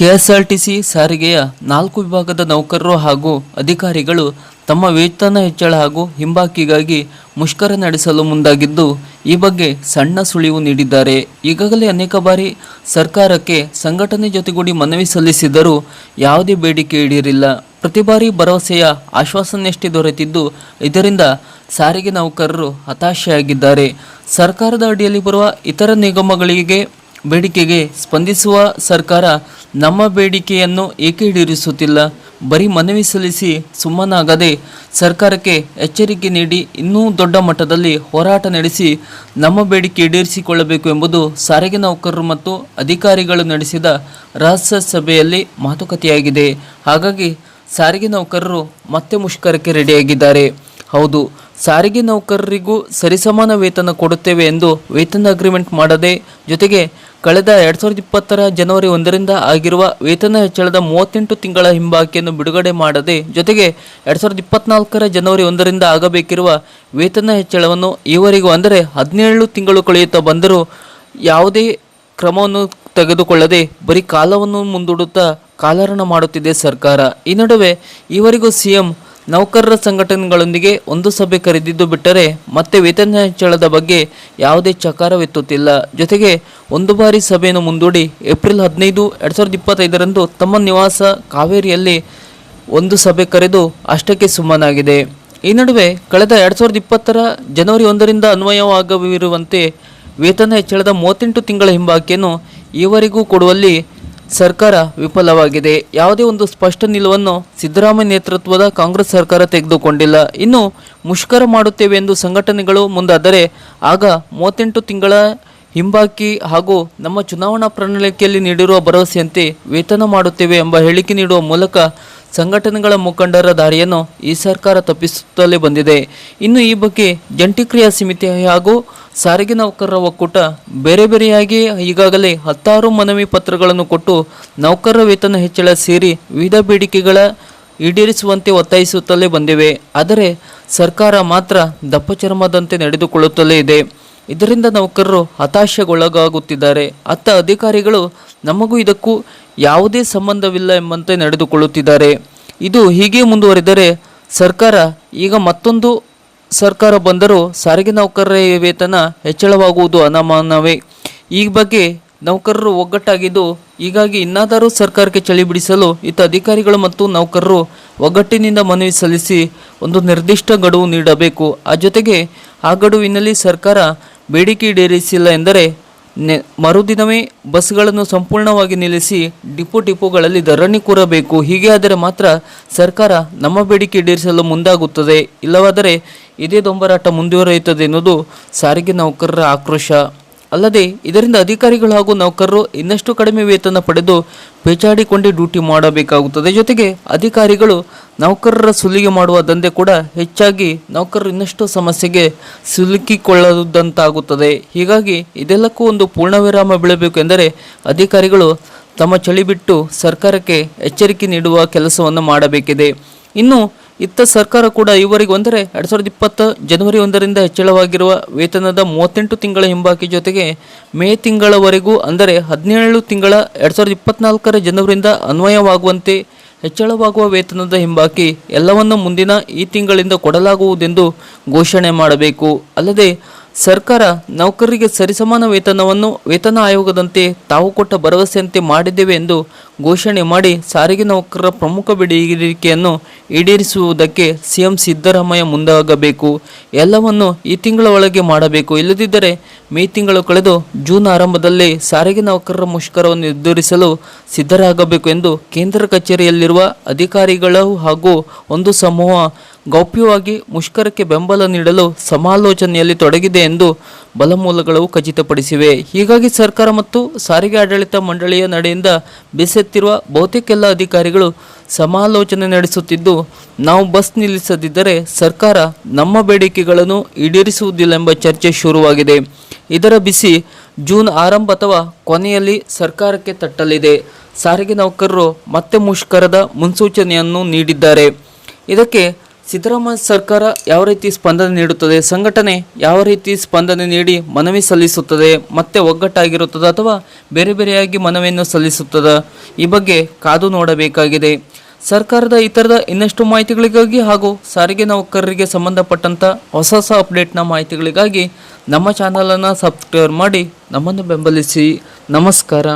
KSRTC ಸಾರಿಗೆಯ ನಾಲ್ಕು ವಿಭಾಗದ ನೌಕರರು ಹಾಗೂ ಅಧಿಕಾರಿಗಳು ತಮ್ಮ ವೇತನ ಹೆಚ್ಚಳ ಹಾಗೂ ಹಿಂಬಾಕಿಗಾಗಿ ಮುಷ್ಕರ ನಡೆಸಲು ಮುಂದಾಗಿದ್ದು, ಈ ಬಗ್ಗೆ ಸಣ್ಣ ಸುಳಿವು ನೀಡಿದ್ದಾರೆ. ಈಗಾಗಲೇ ಅನೇಕ ಬಾರಿ ಸರ್ಕಾರಕ್ಕೆ ಸಂಘಟನೆ ಜೊತೆಗೂಡಿ ಮನವಿ ಸಲ್ಲಿಸಿದರೂ ಯಾವುದೇ ಬೇಡಿಕೆ ಈಡೇರಿಲ್ಲ. ಪ್ರತಿ ಬಾರಿ ಭರವಸೆಯ ಆಶ್ವಾಸನೆಯಷ್ಟೇ ದೊರೆತಿದ್ದು, ಇದರಿಂದ ಸಾರಿಗೆ ನೌಕರರು ಹತಾಶೆಯಾಗಿದ್ದಾರೆ. ಸರ್ಕಾರದ ಅಡಿಯಲ್ಲಿ ಬರುವ ಇತರ ನಿಗಮಗಳಿಗೆ ಬೇಡಿಕೆಗೆ ಸ್ಪಂದಿಸುವ ಸರ್ಕಾರ ನಮ್ಮ ಬೇಡಿಕೆಯನ್ನು ಏಕೆ ಈಡೇರಿಸುತ್ತಿಲ್ಲ? ಬರೀ ಮನವಿ ಸಲ್ಲಿಸಿ ಸುಮ್ಮನಾಗದೆ ಸರ್ಕಾರಕ್ಕೆ ಎಚ್ಚರಿಕೆ ನೀಡಿ ಇನ್ನೂ ದೊಡ್ಡ ಮಟ್ಟದಲ್ಲಿ ಹೋರಾಟ ನಡೆಸಿ ನಮ್ಮ ಬೇಡಿಕೆ ಈಡೇರಿಸಿಕೊಳ್ಳಬೇಕು ಎಂಬುದು ಸಾರಿಗೆ ನೌಕರರು ಮತ್ತು ಅಧಿಕಾರಿಗಳು ನಡೆಸಿದ ರಹಸ್ಯ ಸಭೆಯಲ್ಲಿ ಮಾತುಕತೆಯಾಗಿದೆ. ಹಾಗಾಗಿ ಸಾರಿಗೆ ನೌಕರರು ಮತ್ತೆ ಮುಷ್ಕರಕ್ಕೆ ರೆಡಿಯಾಗಿದ್ದಾರೆ. ಹೌದು ಸಾರಿಗೆ ನೌಕರರಿಗೂ ಸರಿಸಮಾನ ವೇತನ ಕೊಡುತ್ತೇವೆ ಎಂದು ವೇತನ ಅಗ್ರಿಮೆಂಟ್ ಮಾಡದೆ, ಜೊತೆಗೆ ಕಳೆದ ಎರಡು ಸಾವಿರದ ಇಪ್ಪತ್ತರ ಜನವರಿ ಒಂದರಿಂದ ಆಗಿರುವ ವೇತನ ಹೆಚ್ಚಳದ ಮೂವತ್ತೆಂಟು ತಿಂಗಳ ಹಿಂಬಾಕಿಯನ್ನು ಬಿಡುಗಡೆ ಮಾಡದೆ, ಜೊತೆಗೆ ಎರಡು ಸಾವಿರದ ಇಪ್ಪತ್ನಾಲ್ಕರ ಜನವರಿ ಒಂದರಿಂದ ಆಗಬೇಕಿರುವ ವೇತನ ಹೆಚ್ಚಳವನ್ನು ಈವರೆಗೂ ಅಂದರೆ ಹದಿನೇಳು ತಿಂಗಳು ಕಳೆಯುತ್ತಾ ಬಂದರೂ ಯಾವುದೇ ಕ್ರಮವನ್ನು ತೆಗೆದುಕೊಳ್ಳದೆ ಬರೀ ಕಾಲವನ್ನು ಮುಂದೂಡುತ್ತಾ ಕಾಲರಣ ಮಾಡುತ್ತಿದೆ ಸರ್ಕಾರ. ಈ ನಡುವೆ ಈವರೆಗೂ ಸಿಎಂ ನೌಕರರ ಸಂಘಟನೆಗಳೊಂದಿಗೆ ಒಂದು ಸಭೆ ಕರೆದಿದ್ದು ಬಿಟ್ಟರೆ ಮತ್ತೆ ವೇತನ ಹೆಚ್ಚಳದ ಬಗ್ಗೆ ಯಾವುದೇ ಚಕಾರವೆತ್ತುತ್ತಿಲ್ಲ. ಜೊತೆಗೆ ಒಂದು ಬಾರಿ ಸಭೆಯನ್ನು ಮುಂದೂಡಿ ಏಪ್ರಿಲ್ ಹದಿನೈದು, ಎರಡು ಸಾವಿರದ ಇಪ್ಪತ್ತೈದರಂದು ತಮ್ಮ ನಿವಾಸ ಕಾವೇರಿಯಲ್ಲಿ ಒಂದು ಸಭೆ ಕರೆದು ಅಷ್ಟಕ್ಕೆ ಸುಮ್ಮನಾಗಿದೆ. ಈ ನಡುವೆ ಕಳೆದ ಎರಡು ಸಾವಿರದ ಇಪ್ಪತ್ತರ ಜನವರಿ ಒಂದರಿಂದ ಅನ್ವಯವಾಗವಿರುವಂತೆ ವೇತನ ಹೆಚ್ಚಳದ ಮೂವತ್ತೆಂಟು ತಿಂಗಳ ಹಿಂಬಾಕಿಯನ್ನು ಈವರೆಗೂ ಕೊಡುವಲ್ಲಿ ಸರ್ಕಾರ ವಿಫಲವಾಗಿದೆ. ಯಾವುದೇ ಒಂದು ಸ್ಪಷ್ಟ ನಿಲುವನ್ನು ಸಿದ್ದರಾಮಯ್ಯ ನೇತೃತ್ವದ ಕಾಂಗ್ರೆಸ್ ಸರ್ಕಾರ ತೆಗೆದುಕೊಂಡಿಲ್ಲ. ಇನ್ನು ಮುಷ್ಕರ ಮಾಡುತ್ತೇವೆ ಎಂದು ಸಂಘಟನೆಗಳು ಮುಂದಾದರೆ ಆಗ ಮೂವತ್ತೆಂಟು ತಿಂಗಳ ಹಿಂಬಾಕಿ ಹಾಗೂ ನಮ್ಮ ಚುನಾವಣಾ ಪ್ರಣಾಳಿಕೆಯಲ್ಲಿ ನೀಡಿರುವ ಭರವಸೆಯಂತೆ ವೇತನ ಮಾಡುತ್ತೇವೆ ಎಂಬ ಹೇಳಿಕೆ ನೀಡುವ ಮೂಲಕ ಸಂಘಟನೆಗಳ ಮುಖಂಡರ ದಾರಿಯನ್ನು ಈ ಸರ್ಕಾರ ತಪ್ಪಿಸುತ್ತಲೇ ಬಂದಿದೆ. ಇನ್ನು ಈ ಬಗ್ಗೆ ಜಂಟಿ ಕ್ರಿಯಾ ಸಮಿತಿ ಹಾಗೂ ಸಾರಿಗೆ ನೌಕರರ ಒಕ್ಕೂಟ ಬೇರೆ ಬೇರೆಯಾಗಿ ಈಗಾಗಲೇ ಹತ್ತಾರು ಮನವಿ ಪತ್ರಗಳನ್ನು ಕೊಟ್ಟು ನೌಕರರ ವೇತನ ಹೆಚ್ಚಳ ಸೇರಿ ವಿವಿಧ ಬೇಡಿಕೆಗಳ ಈಡೇರಿಸುವಂತೆ ಒತ್ತಾಯಿಸುತ್ತಲೇ ಬಂದಿವೆ. ಆದರೆ ಸರ್ಕಾರ ಮಾತ್ರ ದಪ್ಪ ಚರ್ಮದಂತೆ ನಡೆದುಕೊಳ್ಳುತ್ತಲೇ ಇದೆ. ಇದರಿಂದ ನೌಕರರು ಹತಾಶೆಗೊಳಗಾಗುತ್ತಿದ್ದಾರೆ. ಅತ್ತ ಅಧಿಕಾರಿಗಳು ನಮಗೂ ಇದಕ್ಕೂ ಯಾವುದೇ ಸಂಬಂಧವಿಲ್ಲ ಎಂಬಂತೆ ನಡೆದುಕೊಳ್ಳುತ್ತಿದ್ದಾರೆ. ಇದು ಹೀಗೆ ಮುಂದುವರಿದರೆ ಸರ್ಕಾರ ಈಗ ಮತ್ತೊಂದು ಸರ್ಕಾರ ಬಂದರೂ ಸಾರಿಗೆ ನೌಕರರ ವೇತನ ಹೆಚ್ಚಳವಾಗುವುದು ಅನಮಾನವೇ. ಈ ಬಗ್ಗೆ ನೌಕರರು ಒಗ್ಗಟ್ಟಾಗಿದ್ದು, ಹೀಗಾಗಿ ಇನ್ನಾದರೂ ಸರ್ಕಾರಕ್ಕೆ ಚಳಿ ಬಿಡಿಸಲು ಇತ ಅಧಿಕಾರಿಗಳು ಮತ್ತು ನೌಕರರು ಒಗ್ಗಟ್ಟಿನಿಂದ ಮನವಿ ಸಲ್ಲಿಸಿ ಒಂದು ನಿರ್ದಿಷ್ಟ ಗಡುವು ನೀಡಬೇಕು. ಆ ಜೊತೆಗೆ ಆ ಗಡುವಿನಲ್ಲಿ ಸರ್ಕಾರ ಬೇಡಿಕೆ ಈಡೇರಿಸಿಲ್ಲ ಎಂದರೆ ಮರುದಿನವೇ ಬಸ್ಗಳನ್ನು ಸಂಪೂರ್ಣವಾಗಿ ನಿಲ್ಲಿಸಿ ಡಿಪೋ ಡಿಪೋಗಳಲ್ಲಿ ಧರಣಿ ಕೂರಬೇಕು. ಹೀಗೆ ಆದರೆ ಮಾತ್ರ ಸರ್ಕಾರ ನಮ್ಮ ಬೇಡಿಕೆ ಈಡೇರಿಸಲು ಮುಂದಾಗುತ್ತದೆ. ಇಲ್ಲವಾದರೆ ಇದೇ ದೊಂಬರಾಟ ಮುಂದುವರಿಯುತ್ತದೆ ಎನ್ನುವುದು ಸಾರಿಗೆ ನೌಕರರ ಆಕ್ರೋಶ. ಅಲ್ಲದೆ ಇದರಿಂದ ಅಧಿಕಾರಿಗಳು ಹಾಗೂ ನೌಕರರು ಇನ್ನಷ್ಟು ಕಡಿಮೆ ವೇತನ ಪಡೆದು ಪೇಚಾಡಿಕೊಂಡೇ ಡ್ಯೂಟಿ ಮಾಡಬೇಕಾಗುತ್ತದೆ. ಜೊತೆಗೆ ಅಧಿಕಾರಿಗಳು ನೌಕರರ ಸುಲಿಗೆ ಮಾಡುವ ದಂಧೆ ಕೂಡ ಹೆಚ್ಚಾಗಿ ನೌಕರರು ಇನ್ನಷ್ಟು ಸಮಸ್ಯೆಗೆ ಸಿಲುಕಿಕೊಳ್ಳದಂತಾಗುತ್ತದೆ. ಹೀಗಾಗಿ ಇದೆಲ್ಲಕ್ಕೂ ಒಂದು ಪೂರ್ಣವಿರಾಮ ಬೀಳಬೇಕು ಎಂದರೆ ಅಧಿಕಾರಿಗಳು ತಮ್ಮ ಚಳಿ ಬಿಟ್ಟು ಸರ್ಕಾರಕ್ಕೆ ಎಚ್ಚರಿಕೆ ನೀಡುವ ಕೆಲಸವನ್ನು ಮಾಡಬೇಕಿದೆ. ಇನ್ನು ಇತ್ತ ಸರ್ಕಾರ ಕೂಡ ಈವರೆಗೆ ಒಂದರೆ ಎರಡು ಸಾವಿರದ ಇಪ್ಪತ್ತು ಜನವರಿ ಒಂದರಿಂದ ಹೆಚ್ಚಳವಾಗಿರುವ ವೇತನದ ಮೂವತ್ತೆಂಟು ತಿಂಗಳ ಹಿಂಬಾಕಿ ಜೊತೆಗೆ ಮೇ ತಿಂಗಳವರೆಗೂ ಅಂದರೆ ಹದಿನೇಳು ತಿಂಗಳ ಎರಡು ಸಾವಿರದ ಇಪ್ಪತ್ನಾಲ್ಕರ ಜನವರಿಂದ ಅನ್ವಯವಾಗುವಂತೆ ಹೆಚ್ಚಳವಾಗುವ ವೇತನದ ಹಿಂಬಾಕಿ ಎಲ್ಲವನ್ನು ಮುಂದಿನ ಈ ತಿಂಗಳಿಂದ ಕೊಡಲಾಗುವುದೆಂದು ಘೋಷಣೆ ಮಾಡಬೇಕು. ಅಲ್ಲದೆ ಸರ್ಕಾರ ನೌಕರರಿಗೆ ಸರಿಸಮಾನ ವೇತನವನ್ನು, ವೇತನ ಆಯೋಗದಂತೆ ತಾವು ಕೊಟ್ಟ ಭರವಸೆಯಂತೆ ಮಾಡಿದ್ದೇವೆ ಎಂದು ಘೋಷಣೆ ಮಾಡಿ ಸಾರಿಗೆ ನೌಕರರ ಪ್ರಮುಖ ಬೇಡಿಕೆಯನ್ನು ಈಡೇರಿಸುವುದಕ್ಕೆ ಸಿಎಂ ಸಿದ್ದರಾಮಯ್ಯ ಮುಂದಾಗಬೇಕು. ಎಲ್ಲವನ್ನು ಈ ತಿಂಗಳ ಒಳಗೆ ಮಾಡಬೇಕು. ಇಲ್ಲದಿದ್ದರೆ ಮೇ ತಿಂಗಳು ಕಳೆದು ಜೂನ್ ಆರಂಭದಲ್ಲಿ ಸಾರಿಗೆ ನೌಕರರ ಮುಷ್ಕರವನ್ನು ಎದುರಿಸಲು ಸಿದ್ಧರಾಗಬೇಕು ಎಂದು ಕೇಂದ್ರ ಕಚೇರಿಯಲ್ಲಿರುವ ಅಧಿಕಾರಿಗಳು ಹಾಗೂ ಒಂದು ಸಮೂಹ ಗೌಪ್ಯವಾಗಿ ಮುಷ್ಕರಕ್ಕೆ ಬೆಂಬಲ ನೀಡಲು ಸಮಾಲೋಚನೆಯಲ್ಲಿ ತೊಡಗಿದೆ ಎಂದು ಬಲಮೂಲಗಳು ಖಚಿತಪಡಿಸಿವೆ. ಹೀಗಾಗಿ ಸರ್ಕಾರ ಮತ್ತು ಸಾರಿಗೆ ಆಡಳಿತ ಮಂಡಳಿಯ ನಡೆಯಿಂದ ಬೇಸತ್ತಿರುವ ಬಹುತೇಕೆಲ್ಲ ಅಧಿಕಾರಿಗಳು ಸಮಾಲೋಚನೆ ನಡೆಸುತ್ತಿದ್ದು, ನಾವು ಬಸ್ ನಿಲ್ಲಿಸದಿದ್ದರೆ ಸರ್ಕಾರ ನಮ್ಮ ಬೇಡಿಕೆಗಳನ್ನು ಈಡೇರಿಸುವುದಿಲ್ಲ ಎಂಬ ಚರ್ಚೆ ಶುರುವಾಗಿದೆ. ಇದರ ಬಿಸಿ ಜೂನ್ ಆರಂಭ ಅಥವಾ ಕೊನೆಯಲ್ಲಿ ಸರ್ಕಾರಕ್ಕೆ ತಟ್ಟಲಿದೆ. ಸಾರಿಗೆ ನೌಕರರು ಮತ್ತೆ ಮುಷ್ಕರದ ಮುನ್ಸೂಚನೆಯನ್ನು ನೀಡಿದ್ದಾರೆ. ಇದಕ್ಕೆ ಸಿದ್ದರಾಮಯ್ಯ ಸರ್ಕಾರ ಯಾವ ರೀತಿ ಸ್ಪಂದನೆ ನೀಡುತ್ತದೆ, ಸಂಘಟನೆ ಯಾವ ರೀತಿ ಸ್ಪಂದನೆ ನೀಡಿ ಮನವಿ ಸಲ್ಲಿಸುತ್ತದೆ, ಮತ್ತೆ ಒಗ್ಗಟ್ಟಾಗಿರುತ್ತದೆ ಅಥವಾ ಬೇರೆ ಬೇರೆಯಾಗಿ ಮನವಿಯನ್ನು ಸಲ್ಲಿಸುತ್ತದೆ, ಈ ಬಗ್ಗೆ ಕಾದು ನೋಡಬೇಕಾಗಿದೆ. ಸರ್ಕಾರದ ಇತರದ ಇನ್ನಷ್ಟು ಮಾಹಿತಿಗಳಿಗಾಗಿ ಹಾಗೂ ಸಾರಿಗೆ ನೌಕರರಿಗೆ ಸಂಬಂಧಪಟ್ಟಂಥ ಹೊಸ ಹೊಸ ಅಪ್ಡೇಟ್ನ ಮಾಹಿತಿಗಳಿಗಾಗಿ ನಮ್ಮ ಚಾನಲನ್ನು ಸಬ್ಸ್ಕ್ರೈಬ್ ಮಾಡಿ ನಮ್ಮನ್ನು ಬೆಂಬಲಿಸಿ. ನಮಸ್ಕಾರ.